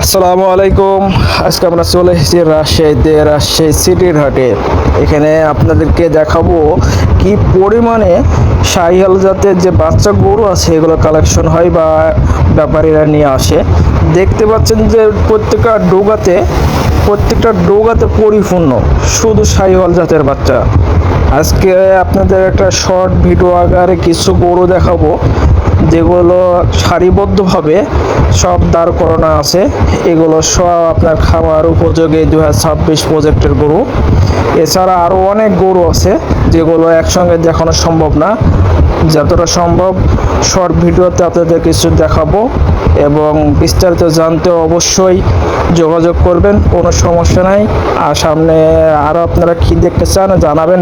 আসসালামু আলাইকুম। আজকে আমরা চলে এসেছি রাজশাহীতে রাজশাহী সিটির হাটে। এখানে আপনাদেরকে দেখাবো কি পরিমাণে শাহিয়াল জাতের যে বাচ্চা গরু আছে, এগুলো কালেকশন হয় বা ব্যাপারীরা নিয়ে আসে। দেখতে পাচ্ছেন যে প্রত্যেকটা ডোগাতে প্রত্যেকটা ডোগাতে পরিপূর্ণ শুধু শাহিওয়াল জাতের বাচ্চা। আজকে আপনাদের একটা শর্ট ভিডিও আকারে কিছু গরু দেখাবো, যেগুলো সারিবদ্ধভাবে সব দাঁড় করানো আছে। এগুলো সব আপনার খাওয়ার উপযোগী দু ছাব্বিশ প্রজেক্টের গরু। এছাড়া আরও অনেক গরু আছে, যেগুলো একসঙ্গে দেখানো সম্ভব না। যতটা সম্ভব শর্ট ভিডিওতে আপনাদের কিছু দেখাবো এবং বিস্তারিত জানতে অবশ্যই যোগাযোগ করবেন, কোনো সমস্যা নাই। আর সামনে আরও আপনারা কী দেখতে চান জানাবেন